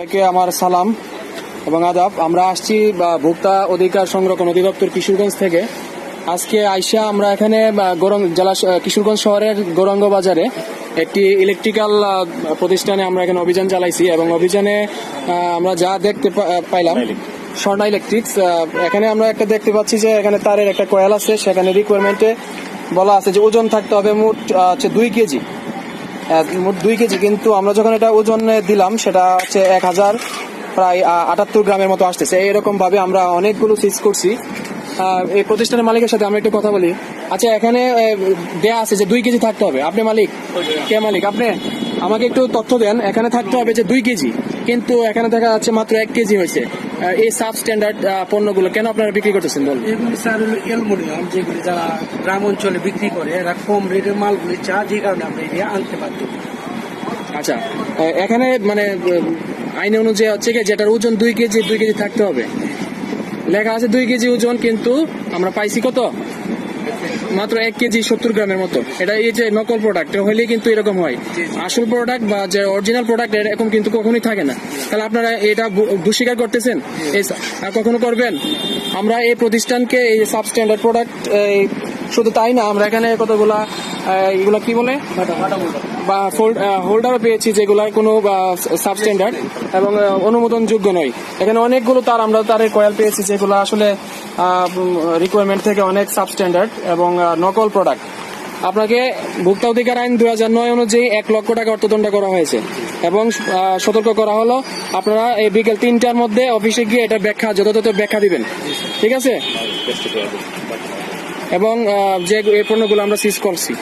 সবাইকে আমার সালাম এবং আদাব। আমরা আসছি বা ভোক্তা অধিকার সংরক্ষণ অধিদপ্তর কিশোরগঞ্জ থেকে। আজকে আইসা আমরা এখানে গৌরং জেলা কিশোরগঞ্জ শহরের গৌরাঙ্গ বাজারে একটি ইলেকট্রিক্যাল প্রতিষ্ঠানে আমরা এখানে অভিযান চালাইছি এবং অভিযানে আমরা যা দেখতে পাইলাম স্বর্ণা ইলেকট্রিক্স এখানে আমরা একটা দেখতে পাচ্ছি যে এখানে তারের একটা কয়েল আছে। সেখানে রিকোয়ারমেন্টে বলা আছে যে ওজন থাকতে হবে মোট হচ্ছে দুই কেজি। মোট দুই কেজি কিন্তু আমরা যখন এটা ওজনে দিলাম সেটা হচ্ছে এক হাজার প্রায় আটাত্তর গ্রামের মতো আসতেছে। এরকম ভাবে আমরা অনেকগুলো সিজ করছি। এই প্রতিষ্ঠানের মালিকের সাথে আমরা একটু কথা বলি। আচ্ছা এখানে দেয়া আছে যে দুই কেজি থাকতে হবে। আপনি মালিক? কে মালিক? আপনি? আমাকে একটু তথ্য দেন। এখানে থাকতে হবে যে দুই কেজি কিন্তু এখানে দেখা যাচ্ছে মাত্র এক কেজি হয়েছে। এই সাব স্ট্যান্ডার্ড পণ্যগুলো কেন আপনারা বিক্রি করতেছেন বল এগুলি স্যার হলো অ্যালুমিনিয়াম যেগুলি যারা গ্রাম অঞ্চলে বিক্রি করে এরা কম রেটের মালগুলি চা যে কারণে আমরা এরিয়া আনতে পারতো আচ্ছা এখানে মানে আইন অনুযায়ী হচ্ছে কি যেটার ওজন দুই কেজি দুই কেজি থাকতে হবে। লেখা আছে দুই কেজি ওজন কিন্তু আমরা পাইছি কত? মাত্র এক কেজি সত্তর গ্রামের মতো। এটা এই যে নকল প্রোডাক্ট হইলে কিন্তু এরকম হয়। আসল প্রোডাক্ট বা যে অরিজিনাল প্রোডাক্ট এরকম কিন্তু কখনোই থাকে না। তাহলে আপনারা এটা দুস্বীকার করতেছেন? কখনো করবেন? আমরা এই প্রতিষ্ঠানকে এই সাবস্ট্যান্ডার্ড প্রোডাক্ট শুধু তাই না আমরা এখানে কতগুলা এগুলা কি বলে? বা হোল্ডারও পেয়েছি যেগুলা কোনো সাব স্ট্যান্ডার্ড এবং আহ, অনুমোদনযোগ্য নয়। এখানে অনেকগুলো তার আমরা তারের কয়েল পেয়েছি যেগুলো আসলে রিকোয়ারমেন্ট থেকে অনেক সাব স্ট্যান্ডার্ড এবং নকল প্রোডাক্ট আপনাকে ভোক্তা অধিকার আইন দুই হাজার নয় অনুযায়ী এক লক্ষ টাকা অর্থদণ্ড করা হয়েছে এবং সতর্ক করা হলো আপনারা এই বিকেল তিনটার মধ্যে অফিসে গিয়ে এটা ব্যাখ্যা যথাযথ ব্যাখ্যা দিবেন। ঠিক আছে? এবং যে এই পণ্যগুলো আমরা সিজ করছি।